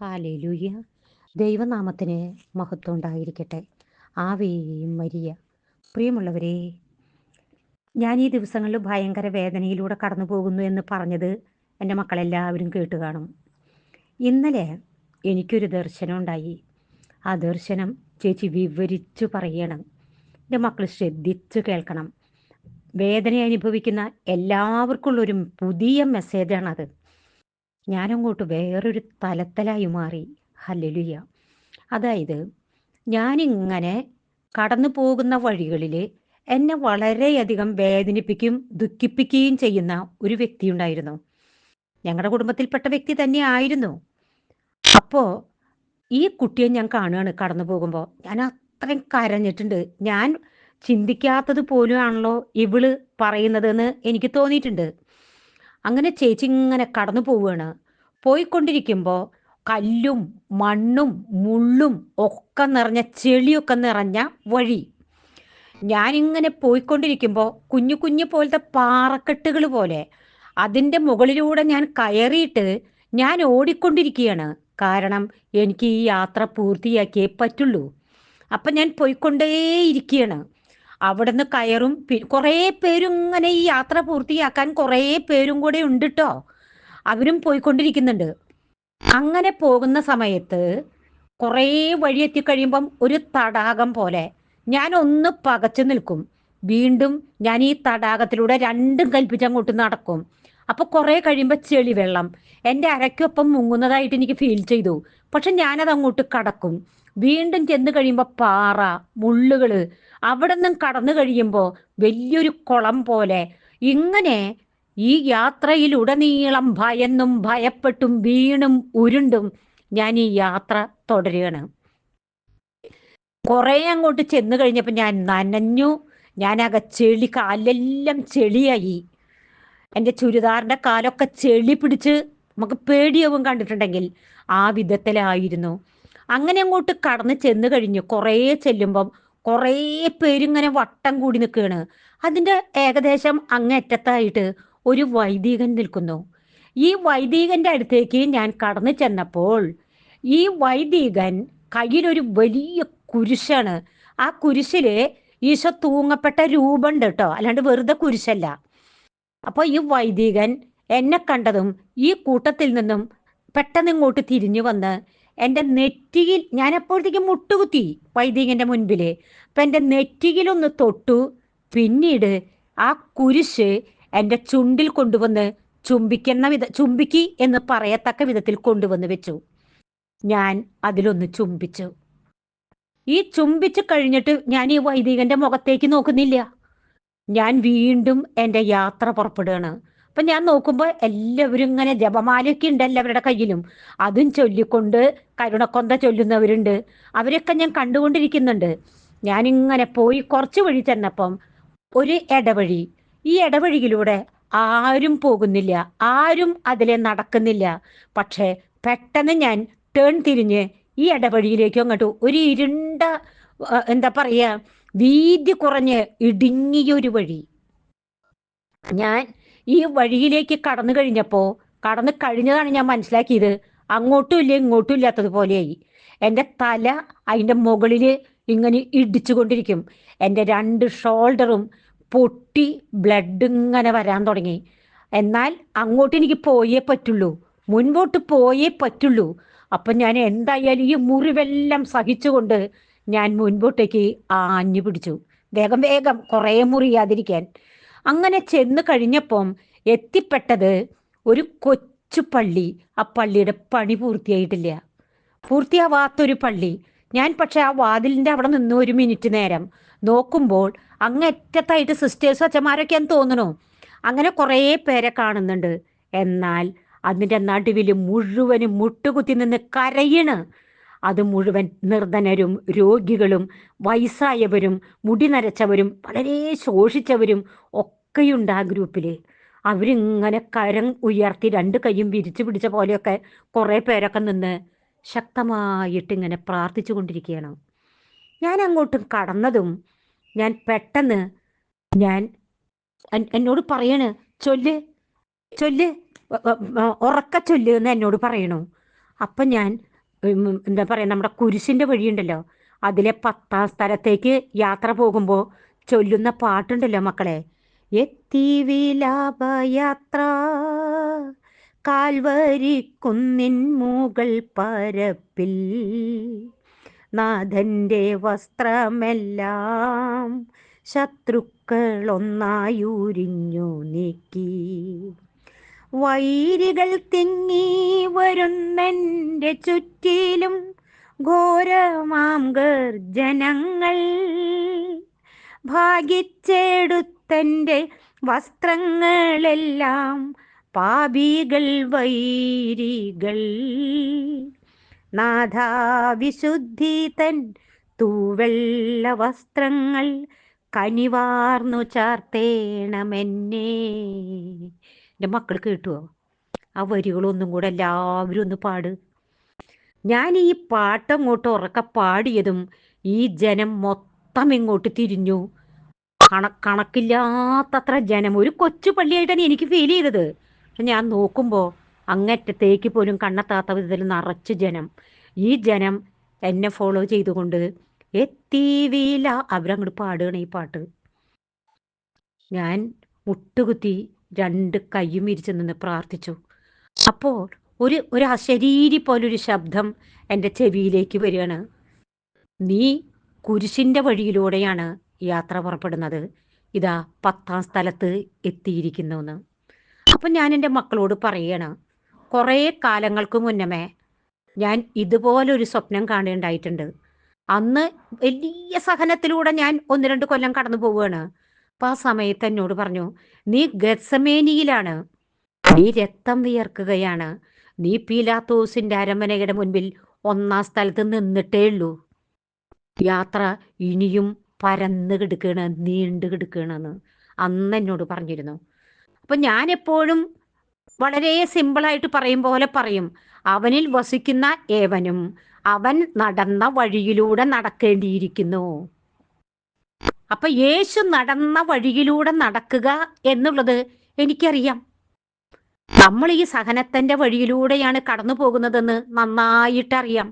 Hallelujah. ദൈവനാമത്തിന് മഹത്വം ഉണ്ടായിരിക്കട്ടെ. ആവേയും മരിയ. പ്രിയമുള്ളവരെ ഞാൻ ഈ ദിവസങ്ങളിൽ ഭയങ്കര വേദനയിലൂടെ കടന്നു പോകുന്നു എന്ന് പറഞ്ഞത് എന്റെ മക്കളെല്ലാവരും കേട്ട് കാണും. ഇന്നലെ എനിക്കൊരു ദർശനം ഉണ്ടായി. ആ ദർശനം ചേച്ചി വിവരിച്ചു പറയണം. എന്റെ മക്കൾ ശ്രദ്ധിച്ചു കേൾക്കണം. വേദന അനുഭവിക്കുന്ന എല്ലാവർക്കുള്ളൊരു പുതിയ മെസ്സേജാണത് ഞാനങ്ങോട്ട് വേറൊരു തലത്തലായി മാറി. ഹല്ലേലൂയ. അതായത് ഞാനിങ്ങനെ കടന്നു പോകുന്ന വഴികളിൽ എന്നെ വളരെയധികം വേദനിപ്പിക്കും ദുഃഖിപ്പിക്കുകയും ചെയ്യുന്ന ഒരു വ്യക്തി ഉണ്ടായിരുന്നു ഞങ്ങളുടെ കുടുംബത്തിൽപ്പെട്ട വ്യക്തി തന്നെ ആയിരുന്നു. അപ്പോൾ ഈ കുട്ടിയെ ഞാൻ കാണുകയാണ് കടന്നു പോകുമ്പോൾ ഞാൻ അത്രയും കരഞ്ഞിട്ടുണ്ട്. ഞാൻ ചിന്തിക്കാത്തത് പോലും ആണല്ലോ ഇവൾ പറയുന്നതെന്ന് എനിക്ക് തോന്നിയിട്ടുണ്ട്. അങ്ങനെ ചേച്ചി ഇങ്ങനെ കടന്നു പോവുകയാണ് പോയിക്കൊണ്ടിരിക്കുമ്പോൾ കല്ലും മണ്ണും മുള്ളും ഒക്കെ നിറഞ്ഞ ചെളിയൊക്കെ നിറഞ്ഞ വഴി. ഞാനിങ്ങനെ പോയിക്കൊണ്ടിരിക്കുമ്പോൾ കുഞ്ഞു കുഞ്ഞു പോലത്തെ പാറക്കെട്ടുകൾ പോലെ അതിന്റെ മുകളിലൂടെ ഞാൻ കയറിയിട്ട് ഞാൻ ഓടിക്കൊണ്ടിരിക്കുകയാണ്. കാരണം എനിക്ക് ഈ യാത്ര പൂർത്തിയാക്കിയേ പറ്റുള്ളൂ. അപ്പം ഞാൻ പോയിക്കൊണ്ടേയിരിക്കുകയാണ്. അവിടെ നിന്ന് കയറും കുറേ പേരും ഇങ്ങനെ ഈ യാത്ര പൂർത്തിയാക്കാൻ കുറേ പേരും കൂടെ ഉണ്ട് കേട്ടോ അവരും പോയിക്കൊണ്ടിരിക്കുന്നുണ്ട്. അങ്ങനെ പോകുന്ന സമയത്ത് കുറേ വഴി എത്തിക്കഴിയുമ്പം ഒരു തടാകം പോലെ ഞാൻ ഒന്ന് പകച്ചു നിൽക്കും. വീണ്ടും ഞാൻ ഈ തടാകത്തിലൂടെ രണ്ടും കൽപ്പിച്ചങ്ങോട്ട് നടക്കും. അപ്പൊ കുറെ കഴിയുമ്പോൾ ചെളി വെള്ളം. എന്റെ അരയ്ക്കൊപ്പം മുങ്ങുന്നതായിട്ട് എനിക്ക് ഫീൽ ചെയ്തു. പക്ഷെ ഞാനത് അങ്ങോട്ട് കടക്കും. വീണ്ടും ചെന്ന് കഴിയുമ്പോൾ പാറ മുള്ളുകൾ അവിടെ നിന്നും കടന്നു കഴിയുമ്പോൾ വലിയൊരു കുളം പോലെ. ഇങ്ങനെ ഈ യാത്രയിൽ ഉടനീളം ഭയന്നും ഭയപ്പെട്ടും വീണും ഉരുണ്ടും ഞാൻ ഈ യാത്ര തുടരുകയാണ്. കുറെ അങ്ങോട്ട് ചെന്നു കഴിഞ്ഞപ്പോൾ ഞാൻ നനഞ്ഞു. ഞാനാകെ ചെളി കാലെല്ലാം ചെളിയായി. എന്റെ ചുരിദാറിന്റെ കാലൊക്കെ ചെളി പിടിച്ച് നമുക്ക് പേടിയാവും കണ്ടിട്ടുണ്ടെങ്കിൽ ആ വിധത്തിലായിരുന്നു. അങ്ങനെ അങ്ങോട്ട് കടന്ന് ചെന്ന് കഴിഞ്ഞു കുറേ ചെല്ലുമ്പം കുറേ പേരിങ്ങനെ വട്ടം കൂടി നിൽക്കുകയാണ് അതിന്റെ ഏകദേശം അങ്ങറ്റത്തായിട്ട് ഒരു വൈദികൻ നിൽക്കുന്നു. ഈ വൈദികന്റെ അടുത്തേക്ക് ഞാൻ കടന്നു ചെന്നപ്പോൾ ഈ വൈദികൻ കയ്യിലൊരു വലിയ കുരിശാണ്. ആ കുരിശിൽ ഈശോ തൂങ്ങപ്പെട്ട രൂപമുണ്ട് കേട്ടോ. അല്ലാണ്ട് വെറുതെ കുരിശല്ല. അപ്പോൾ ഈ വൈദികൻ എന്നെ കണ്ടതും ഈ കൂട്ടത്തിൽ നിന്നും പെട്ടെന്ന് ഇങ്ങോട്ട് തിരിഞ്ഞു വന്ന് എന്റെ നെറ്റിയിൽ ഞാൻ അപ്പോഴത്തേക്കും മുട്ടുകുത്തി വൈദികന്റെ മുൻപിൽ അപ്പം എന്റെ നെറ്റിയിലൊന്ന് തൊട്ടു. പിന്നീട് ആ കുരിശ് എന്റെ ചുണ്ടിൽ കൊണ്ടുവന്ന് ചുംബിക്കുന്ന വിധ ചുംബിക്കി എന്ന് പറയത്തക്ക വിധത്തിൽ കൊണ്ടുവന്ന് വെച്ചു. ഞാൻ അതിലൊന്ന് ചുംബിച്ചു. ഈ ചുംബിച്ച് കഴിഞ്ഞിട്ട് ഞാൻ ഈ വൈദികന്റെ മുഖത്തേക്ക് നോക്കുന്നില്ല. ഞാൻ വീണ്ടും എന്റെ യാത്ര പുറപ്പെടുകയാണ്. അപ്പൊ ഞാൻ നോക്കുമ്പോൾ എല്ലാവരും ഇങ്ങനെ ജപമാലയൊക്കെ ഉണ്ട് എല്ലാവരുടെ കയ്യിലും. അതും ചൊല്ലിക്കൊണ്ട് കരുണക്കൊന്ത ചൊല്ലുന്നവരുണ്ട്. അവരൊക്കെ ഞാൻ കണ്ടുകൊണ്ടിരിക്കുന്നുണ്ട്. ഞാനിങ്ങനെ പോയി കുറച്ച് വഴി ചെന്നപ്പം ഒരു ഇടവഴി. ഈ ഇടവഴിയിലൂടെ ആരും പോകുന്നില്ല. ആരും അതിലെ നടക്കുന്നില്ല. പക്ഷേ പെട്ടെന്ന് ഞാൻ ടേൺ തിരിഞ്ഞ് ഈ ഇടവഴിയിലേക്കും അങ്ങോട്ട് ഒരു ഇരുണ്ട എന്താ പറയുക വീതി കുറഞ്ഞ് ഇടുങ്ങിയൊരു വഴി. ഞാൻ ഈ വഴിയിലേക്ക് കടന്നു കഴിഞ്ഞപ്പോൾ കടന്നു കഴിഞ്ഞതാണ് ഞാൻ മനസ്സിലാക്കിയത്. അങ്ങോട്ടും ഇല്ല ഇങ്ങോട്ടും ഇല്ലാത്തതുപോലെയായി എന്റെ തല അതിന്റെ മുകളിൽ ഇങ്ങനെ ഇടിച്ചു കൊണ്ടിരിക്കും എന്റെ രണ്ട് ഷോൾഡറും പൊട്ടി ബ്ലഡ് ഇങ്ങനെ വരാൻ തുടങ്ങി. എന്നാൽ അങ്ങോട്ട് എനിക്ക് പോയേ പറ്റുള്ളൂ. മുൻപോട്ട് പോയേ പറ്റുള്ളൂ. അപ്പം ഞാൻ എന്തായാലും ഈ മുറിവെല്ലാം സഹിച്ചുകൊണ്ട് ഞാൻ മുൻപോട്ടേക്ക് ആഞ്ഞു പിടിച്ചു. വേഗം വേഗം കുറേ മുറിയാതിരിക്കാൻ. അങ്ങനെ ചെന്ന് കഴിഞ്ഞപ്പം എത്തിപ്പെട്ടത് ഒരു കൊച്ചു പള്ളി. ആ പള്ളിയുടെ പണി പൂർത്തിയായിട്ടില്ല. പൂർത്തിയാവാത്തൊരു പള്ളി. ഞാൻ പക്ഷെ ആ വാതിലിന്റെ അവിടെ നിന്ന് ഒരു മിനിറ്റ് നേരം നോക്കുമ്പോൾ അങ്ങറ്റത്തായിട്ട് സിസ്റ്റേഴ്സ് അച്ഛന്മാരൊക്കെയാന്ന് തോന്നണു അങ്ങനെ കുറേ പേരെ കാണുന്നുണ്ട്. എന്നാൽ അതിന്റെ നടുവിൽ മുഴുവനും മുട്ടുകുത്തി നിന്ന് കരയണ്. അത് മുഴുവൻ നിർധനരും രോഗികളും വയസ്സായവരും മുടി നരച്ചവരും വളരെ ശോഷിച്ചവരും ഒക്കെയുണ്ട് ആ ഗ്രൂപ്പിൽ. അവരിങ്ങനെ കരം ഉയർത്തി രണ്ട് കൈയും വിരിച്ചു പിടിച്ച പോലെയൊക്കെ കുറേ പേരൊക്കെ നിന്ന് ശക്തമായിട്ട് ഇങ്ങനെ പ്രാർത്ഥിച്ചു കൊണ്ടിരിക്കുകയാണ്. ഞാൻ അങ്ങോട്ടും കടന്നതും ഞാൻ പെട്ടെന്ന് ഞാൻ എന്നോട് പറയണ് ചൊല്ല് ചൊല്ല് ഉറക്ക ചൊല്ല് എന്ന് എന്നോട് പറയണു. അപ്പം ഞാൻ എന്താ പറയുക നമ്മുടെ കുരിശിന്റെ വഴിയുണ്ടല്ലോ. അതിലെ പത്താം സ്ഥലത്തേക്ക് യാത്ര പോകുമ്പോൾ ചൊല്ലുന്ന പാട്ടുണ്ടല്ലോ മക്കളെ. എത്തി വിലാപയാത്ര കാൽവരി കുന്നിൻ മുകൾ പരപ്പിൽ നാഥന്റെ വസ്ത്രമെല്ലാം ശത്രുക്കളൊന്നായുരിഞ്ഞു നീക്കി. വൈരികൾ തിങ്ങി വരുന്നെന്റെ ചുറ്റിലും ഘോരമാം ഗർജനങ്ങൾ. ഭാഗിച്ചെടുത്തന്റെ വസ്ത്രങ്ങളെല്ലാം പാപികൾ വൈരികൾ. നാഥാവിശുദ്ധി തൻ തൂവെള്ള വസ്ത്രങ്ങൾ കനിവാർന്നു ചാർത്തേണമെന്നേ. എന്റെ മക്കൾ കേട്ടുവോ ആ വരികളൊന്നും കൂടെ എല്ലാവരും ഒന്ന് പാട്. ഞാൻ ഈ പാട്ട് അങ്ങോട്ട് ഉറക്കെ പാടിയതും ഈ ജനം മൊത്തം ഇങ്ങോട്ട് തിരിഞ്ഞു. കണ കണക്കില്ലാത്തത്ര ജനം. ഒരു കൊച്ചു പള്ളിയായിട്ടാണ് എനിക്ക് ഫീൽ ചെയ്തത്. ഞാൻ നോക്കുമ്പോൾ അങ്ങറ്റത്തേക്ക് പോലും കണ്ണെത്താത്ത വിധത്തിൽ നിറച്ച് ജനം. ഈ ജനം എന്നെ ഫോളോ ചെയ്തുകൊണ്ട് എത്തി വീല അവരങ്ങോട്ട് പാടുകയാണ് ഈ പാട്ട്. ഞാൻ മുട്ടുകുത്തി രണ്ട് കൈയും ഇരിച്ച് നിന്ന് പ്രാർത്ഥിച്ചു. അപ്പോൾ ഒരു ഒരു അശരീരി പോലൊരു ശബ്ദം എന്റെ ചെവിയിലേക്ക് വരികയാണ്. നീ കുരിശിന്റെ വഴിയിലൂടെയാണ് യാത്ര പുറപ്പെടുന്നത്. ഇതാ പത്താം സ്ഥലത്ത് എത്തിയിരിക്കുന്നു എന്ന് അപ്പം ഞാൻ എന്റെ മക്കളോട് പറയണം കുറേ കാലങ്ങൾക്ക് മുന്നമേ ഞാൻ ഇതുപോലൊരു സ്വപ്നം കാണുകയുണ്ടായിട്ടുണ്ട് അന്ന് വലിയ സഹനത്തിലൂടെ ഞാൻ ഒന്ന് രണ്ട് കൊല്ലം കടന്നു പോവുകയാണ്. ആ സമയത്ത് എന്നോട് പറഞ്ഞു നീ ഗത്സമേനിയിലാണ്. നീ രക്തം വിയർക്കുകയാണ്. നീ പീലാത്തോസിന്റെ അരമനയുടെ മുൻപിൽ ഒന്നാം സ്ഥലത്ത് നിന്നിട്ടേ ഉള്ളൂ. യാത്ര ഇനിയും പരന്ന് കിടക്കുകയാണ് നീണ്ടു കിടക്കുകയാണെന്ന് അന്ന് എന്നോട് പറഞ്ഞിരുന്നു. അപ്പം ഞാൻ എപ്പോഴും വളരെ സിമ്പിളായിട്ട് പറയും പോലെ പറയും അവനിൽ വസിക്കുന്ന ഏവനും അവൻ നടന്ന വഴിയിലൂടെ നടക്കേണ്ടിയിരിക്കുന്നു. അപ്പൊ യേശു നടന്ന വഴിയിലൂടെ നടക്കുക എന്നുള്ളത് എനിക്കറിയാം. നമ്മൾ ഈ സഹനത്തിന്റെ വഴിയിലൂടെയാണ് കടന്നു പോകുന്നതെന്ന് നന്നായിട്ടറിയാം.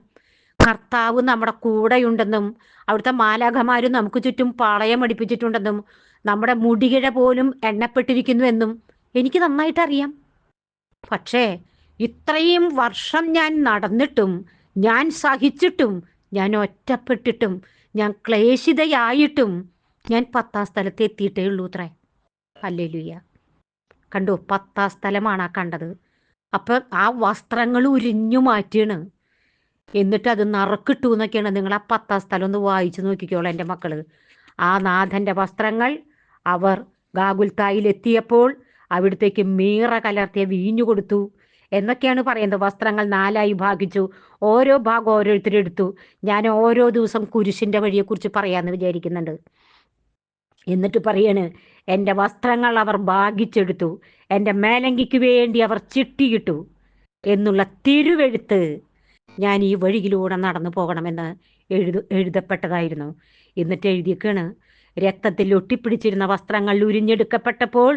കർത്താവ് നമ്മുടെ കൂടെയുണ്ടെന്നും അവിടുത്തെ മാലാഖമാരും നമുക്ക് ചുറ്റും പാളയം അടിപ്പിച്ചിട്ടുണ്ടെന്നും നമ്മുടെ മുടികിഴ പോലും എണ്ണപ്പെട്ടിരിക്കുന്നുവെന്നും എനിക്ക് നന്നായിട്ടറിയാം. പക്ഷേ ഇത്രയും വർഷം ഞാൻ നടന്നിട്ടും ഞാൻ സഹിച്ചിട്ടും ഞാൻ ഒറ്റപ്പെട്ടിട്ടും ഞാൻ ക്ലേശിതയായിട്ടും ഞാൻ പത്താം സ്ഥലത്ത് എത്തിയിട്ടേ ഉള്ളൂ അത്രേ. അല്ലേ ലുയ്യ കണ്ടു പത്താം സ്ഥലമാണ് ആ കണ്ടത്. അപ്പം ആ വസ്ത്രങ്ങൾ ഉരിഞ്ഞു മാറ്റിയാണ്. എന്നിട്ട് അത് നറുക്കിട്ടു എന്നൊക്കെയാണ് നിങ്ങൾ ആ പത്താം സ്ഥലം ഒന്ന് വായിച്ചു നോക്കിക്കോളൂ എന്റെ മക്കൾ. ആ നാഥന്റെ വസ്ത്രങ്ങൾ അവർ ഗാഗുൽത്തായിൽ എത്തിയപ്പോൾ അവിടത്തേക്ക് മീറ കലർത്തിയ വീഞ്ഞു കൊടുത്തു എന്നൊക്കെയാണ് പറയുന്നത്. വസ്ത്രങ്ങൾ നാലായി ഭാഗിച്ചു. ഓരോ ഭാഗം ഓരോരുത്തരെടുത്തു. ഞാൻ ഓരോ ദിവസം കുരിശിന്റെ വഴിയെക്കുറിച്ച് പറയാമെന്ന് വിചാരിക്കുന്നുണ്ട്. എന്നിട്ട് പറയാണ് എന്റെ വസ്ത്രങ്ങൾ അവർ ഭാഗിച്ചെടുത്തു എന്റെ മേലങ്കിക്ക് വേണ്ടി അവർ ചിട്ടിയിട്ടു എന്നുള്ള തിരുവെഴുത്ത് ഞാൻ ഈ വഴിയിലൂടെ നടന്നു പോകണമെന്ന് എഴുതു എഴുതപ്പെട്ടതായിരുന്നു. എന്നിട്ട് എഴുതിയേക്കാണ് രക്തത്തിൽ ഒട്ടിപ്പിടിച്ചിരുന്ന വസ്ത്രങ്ങൾ ഉരിഞ്ഞെടുക്കപ്പെട്ടപ്പോൾ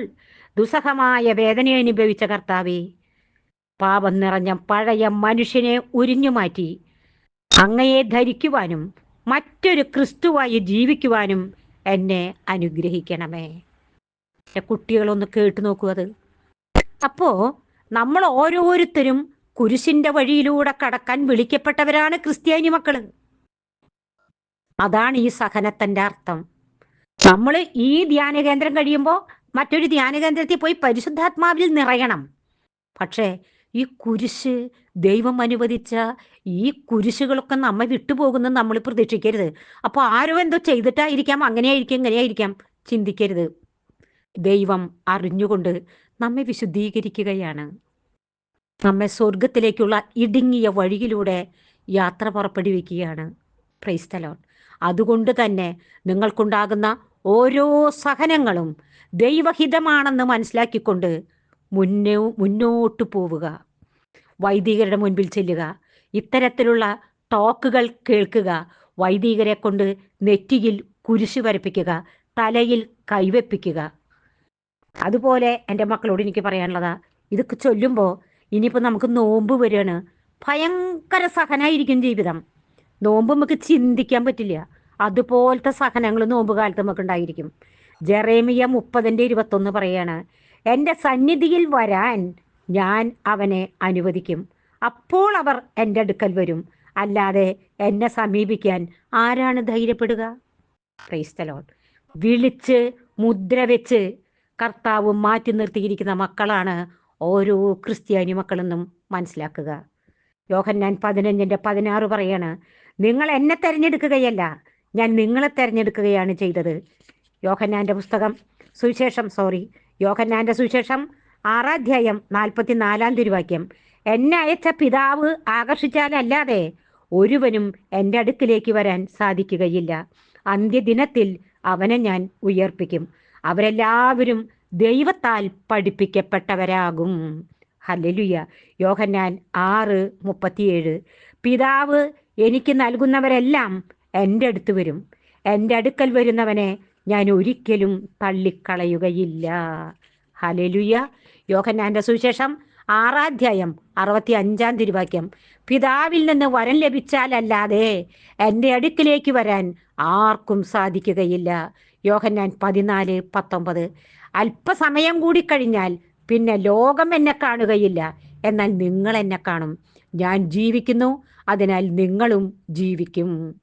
ദുസ്സഹമായ വേദന അനുഭവിച്ച കർത്താവേ പാപം നിറഞ്ഞ പഴയ മനുഷ്യനെ ഉരിഞ്ഞു മാറ്റി അങ്ങയെ ധരിക്കുവാനും മറ്റൊരു ക്രിസ്തുവായി ജീവിക്കുവാനും എന്നെ അനുഗ്രഹിക്കണമേ. എന്റെ കുട്ടികളൊന്ന് കേട്ടു നോക്കൂ അത്. അപ്പോൾ നമ്മൾ ഓരോരുത്തരും കുരിശിന്റെ വഴിയിലൂടെ കടക്കാൻ വിളിക്കപ്പെട്ടവരാണ് ക്രിസ്ത്യാനി മക്കൾ അതാണ് ഈ സഹനത്തിന്റെ അർത്ഥം. നമ്മൾ ഈ ധ്യാന കേന്ദ്രം കഴിയുമ്പോൾ മറ്റൊരു ധ്യാന കേന്ദ്രത്തിൽ പോയി പരിശുദ്ധാത്മാവിൽ നിറയണം. പക്ഷേ ഈ കുരിശ് ദൈവം അനുവദിച്ച ഈ കുരിശുകളൊക്കെ നമ്മെ വിട്ടുപോകുന്നത് നമ്മൾ പ്രതീക്ഷിക്കരുത്. അപ്പോൾ ആരോ എന്തോ ചെയ്തിട്ടായിരിക്കാം അങ്ങനെയായിരിക്കാം ഇങ്ങനെയായിരിക്കാം ചിന്തിക്കരുത്. ദൈവം അറിഞ്ഞുകൊണ്ട് നമ്മെ വിശുദ്ധീകരിക്കുകയാണ്. നമ്മെ സ്വർഗത്തിലേക്കുള്ള ഇടുങ്ങിയ വഴിയിലൂടെ യാത്ര പുറപ്പെടുവിക്കുകയാണ്. പ്രൈസ്തലോൺ അതുകൊണ്ട് തന്നെ നിങ്ങൾക്കുണ്ടാകുന്ന ഓരോ സഹനങ്ങളും ദൈവഹിതമാണെന്ന് മനസ്സിലാക്കിക്കൊണ്ട് മുന്നേ മുന്നോട്ട് പോവുക. വൈദികരുടെ മുൻപിൽ ചെല്ലുക. ഇത്തരത്തിലുള്ള ടോക്കുകൾ കേൾക്കുക. വൈദികരെ കൊണ്ട് നെറ്റിയിൽ കുരിശ് വരപ്പിക്കുക. തലയിൽ കൈവെപ്പിക്കുക. അതുപോലെ എന്റെ മക്കളോട് എനിക്ക് പറയാനുള്ളതാ ഇതൊക്കെ ചൊല്ലുമ്പോൾ ഇനിയിപ്പോൾ നമുക്ക് നോമ്പ് വരികയാണ്. ഭയങ്കര സഹനായിരിക്കും ജീവിതം. നോമ്പ് നമുക്ക് ചിന്തിക്കാൻ പറ്റില്ല. അതുപോലത്തെ സഹനങ്ങൾ നോമ്പ് കാലത്ത് നമുക്ക് ഉണ്ടായിരിക്കും ജെറേമിയ മുപ്പതിന്റെ ഇരുപത്തൊന്ന് പറയാണ് എന്റെ സന്നിധിയിൽ വരാൻ ഞാൻ അവനെ അനുവദിക്കും. അപ്പോൾ അവർ എന്റെ അടുക്കൽ വരും. അല്ലാതെ എന്നെ സമീപിക്കാൻ ആരാണ് ധൈര്യപ്പെടുക? ക്രൈസ്തലോൺ വിളിച്ച് മുദ്ര വെച്ച് കർത്താവ് മാറ്റി നിർത്തിയിരിക്കുന്ന മക്കളാണ് ഓരോ ക്രിസ്ത്യാനി മക്കളെന്നും മനസ്സിലാക്കുക. യോഹന്നാൻ പതിനഞ്ചിന്റെ പതിനാറ് പറയാണ് നിങ്ങൾ എന്നെ തിരഞ്ഞെടുക്കുകയല്ല ഞാൻ നിങ്ങളെ തിരഞ്ഞെടുക്കുകയാണ് ചെയ്തത്. യോഹന്നാന്റെ പുസ്തകം സുവിശേഷം സോറി യോഹന്നാന്റെ സുശേഷം ആറാധ്യായം നാൽപ്പത്തി നാലാം തിരുവാക്യം. എന്നെ അയച്ച പിതാവ് ആകർഷിച്ചാലല്ലാതെ ഒരുവനും എന്റെ അടുക്കിലേക്ക് വരാൻ സാധിക്കുകയില്ല. അന്ത്യദിനത്തിൽ അവനെ ഞാൻ ഉയർപ്പിക്കും. അവരെല്ലാവരും ദൈവത്താൽ പഠിപ്പിക്കപ്പെട്ടവരാകും. ഹലലുയ യോഹന്നാൻ ആറ് മുപ്പത്തിയേഴ്. പിതാവ് എനിക്ക് നൽകുന്നവരെല്ലാം എന്റെ അടുത്ത് വരും. എന്റെ അടുക്കൽ വരുന്നവനെ ഞാൻ ഒരിക്കലും തള്ളിക്കളയുകയില്ല. ഹലലുയ യോഹന്നാന്റെ സുവിശേഷം ആറാധ്യായം അറുപത്തി അഞ്ചാം തിരുവാക്യം. പിതാവിൽ നിന്ന് വരം ലഭിച്ചാലല്ലാതെ എന്റെ അടുക്കിലേക്ക് വരാൻ ആർക്കും സാധിക്കുകയില്ല. യോഹന്നാൻ പതിനാല് പത്തൊമ്പത്. അല്പസമയം കൂടി കഴിഞ്ഞാൽ പിന്നെ ലോകം എന്നെ കാണുകയില്ല. എന്നാൽ നിങ്ങൾ എന്നെ കാണും. ഞാൻ ജീവിക്കുന്നു. അതിനാൽ നിങ്ങളും ജീവിക്കും.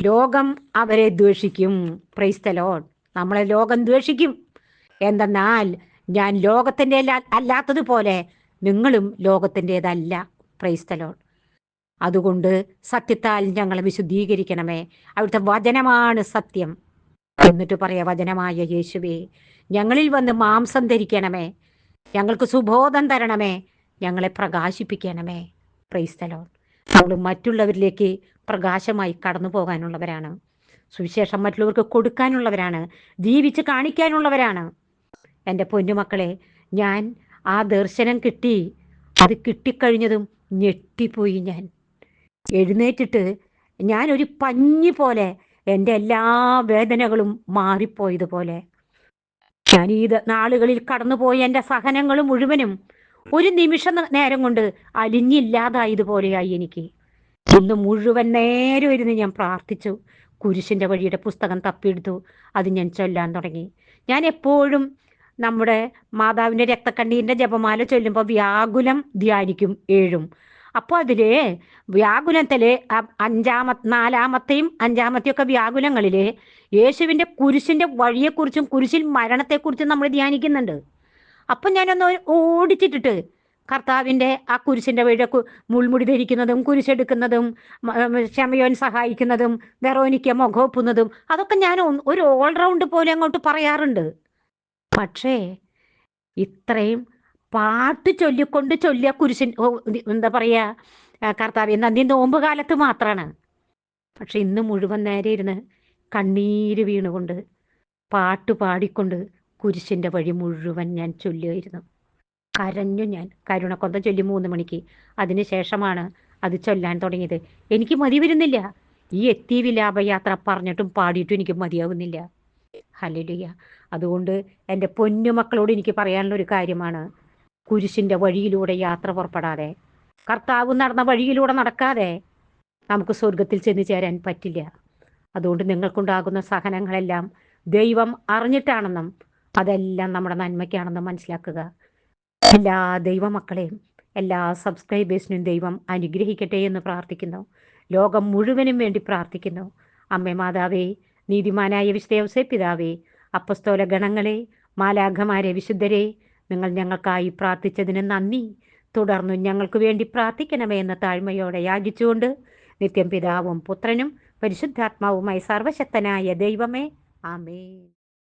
ലോകം അവരെ ദ്വേഷിക്കും. പ്രൈസ്തലോൺ നമ്മളെ ലോകം ദ്വേഷിക്കും. എന്തെന്നാൽ ഞാൻ ലോകത്തിന്റെ അല്ലാത്തതുപോലെ നിങ്ങളും ലോകത്തിന്റെതല്ല. പ്രൈസ്തലോൺ അതുകൊണ്ട് സത്യത്താൽ ഞങ്ങളെ വിശുദ്ധീകരിക്കണമേ. അവിടുത്തെ വചനമാണ് സത്യം. എന്നിട്ട് പറയാ വചനമായ യേശുവേ ഞങ്ങളിൽ വന്ന് മാംസം ധരിക്കണമേ. ഞങ്ങൾക്ക് സുബോധം തരണമേ. ഞങ്ങളെ പ്രകാശിപ്പിക്കണമേ. പ്രൈസ്തലോൺ നമ്മൾ മറ്റുള്ളവരിലേക്ക് പ്രകാശമായി കടന്നു പോകാനുള്ളവരാണ്. സുവിശേഷം മറ്റുള്ളവർക്ക് കൊടുക്കാനുള്ളവരാണ്. ജീവിച്ച് കാണിക്കാനുള്ളവരാണ്. എന്റെ പൊന്നുമക്കളെ ഞാൻ ആ ദർശനം കിട്ടി. അത് കിട്ടിക്കഴിഞ്ഞതും ഞെട്ടിപ്പോയി ഞാൻ. എഴുന്നേറ്റിട്ട് ഞാനൊരു പഞ്ഞി പോലെ എന്റെ എല്ലാ വേദനകളും മാറിപ്പോയതുപോലെ. ഞാൻ ഈ നാളുകളിൽ കടന്നുപോയി എന്റെ സഹനങ്ങളും മുഴുവനും ഒരു നിമിഷ നേരം കൊണ്ട് അലിഞ്ഞില്ലാതായതുപോലെയായി എനിക്ക്. ഇന്ന് മുഴുവൻ നേരം ഇരുന്ന് ഞാൻ പ്രാർത്ഥിച്ചു. കുരിശിന്റെ വഴിയുടെ പുസ്തകം തപ്പിയെടുത്തു. അത് ഞാൻ ചൊല്ലാൻ തുടങ്ങി. ഞാൻ എപ്പോഴും നമ്മുടെ മാതാവിന്റെ രക്തക്കണ്ണീരിന്റെ ജപമാല ചൊല്ലുമ്പോൾ വ്യാകുലം ധ്യാനിക്കും ഏഴും അപ്പോൾ അതിലെ വ്യാകുലത്തിലെ അഞ്ചാമ നാലാമത്തെയും അഞ്ചാമത്തെയും ഒക്കെ വ്യാകുലങ്ങളിൽ യേശുവിന്റെ കുരിശിന്റെ വഴിയെക്കുറിച്ചും കുരിശിൽ മരണത്തെക്കുറിച്ചും നമ്മൾ ധ്യാനിക്കുന്നുണ്ട്. അപ്പം ഞാനൊന്ന് ഓടിച്ചിട്ടിട്ട് കർത്താവിന്റെ ആ കുരിശിന്റെ വഴിയെ മുൾമുടി ധരിക്കുന്നതും കുരിശെടുക്കുന്നതും ക്ഷമയോൻ സഹായിക്കുന്നതും വെറോനിക്ക മുഖോപ്പുന്നതും അതൊക്കെ ഞാൻ ഒരു ഓൾറൗണ്ട് പോലെ അങ്ങോട്ട് പറയാറുണ്ട്. പക്ഷേ ഇത്രയും പാട്ട് ചൊല്ലിക്കൊണ്ട് ചൊല്ലിയ കുരിശിൻ എന്താ പറയുക കർത്താവ് നന്ദി നോമ്പ് കാലത്ത് മാത്രമാണ് പക്ഷെ ഇന്ന് മുഴുവൻ നേരെ ഇരുന്ന് കണ്ണീര് വീണുകൊണ്ട് പാട്ട് പാടിക്കൊണ്ട് കുരിശിന്റെ വഴി മുഴുവൻ ഞാൻ ചൊല്ലുമായിരുന്നു കരഞ്ഞു ഞാൻ. കരുണക്കൊന്ത ചൊല്ലി മൂന്ന് മണിക്ക്. അതിനുശേഷമാണ് അത് ചൊല്ലാൻ തുടങ്ങിയത്. എനിക്ക് മതി വരുന്നില്ല. ഈ എത്തി വിലാപയാത്ര പറഞ്ഞിട്ടും പാടിയിട്ടും എനിക്ക് മതിയാവുന്നില്ല. ഹലിയ അതുകൊണ്ട് എന്റെ പൊന്നുമക്കളോട് എനിക്ക് പറയാനുള്ള ഒരു കാര്യമാണ്. കുരിശിന്റെ വഴിയിലൂടെ യാത്ര പുറപ്പെടാതെ. കർത്താവ് നടന്ന വഴിയിലൂടെ നടക്കാതെ നമുക്ക് സ്വർഗത്തിൽ ചെന്ന് ചേരാൻ പറ്റില്ല. അതുകൊണ്ട് നിങ്ങൾക്കുണ്ടാകുന്ന സഹനങ്ങളെല്ലാം ദൈവം അറിഞ്ഞിട്ടാണെന്നും അതെല്ലാം നമ്മുടെ നന്മയ്ക്കാണെന്ന് മനസ്സിലാക്കുക. എല്ലാ ദൈവമക്കളെയും എല്ലാ സബ്സ്ക്രൈബേഴ്സിനും ദൈവം അനുഗ്രഹിക്കട്ടെ എന്ന് പ്രാർത്ഥിക്കുന്നു. ലോകം മുഴുവനും വേണ്ടി പ്രാർത്ഥിക്കുന്നു. അമ്മ മാതാവേ നീതിമാനായ വിശുദ്ധ പിതാവേ അപ്പസ്തോല ഗണങ്ങളെ മാലാഘമാരെ വിശുദ്ധരെ നിങ്ങൾ ഞങ്ങൾക്കായി പ്രാർത്ഥിച്ചതിന് നന്ദി. തുടർന്നും ഞങ്ങൾക്ക് വേണ്ടി പ്രാർത്ഥിക്കണമേ എന്ന താഴ്മയോടെ യാചിച്ചുകൊണ്ട് നിത്യം പിതാവും പുത്രനും പരിശുദ്ധാത്മാവുമായി സർവശക്തനായ ദൈവമേ ആമേൻ.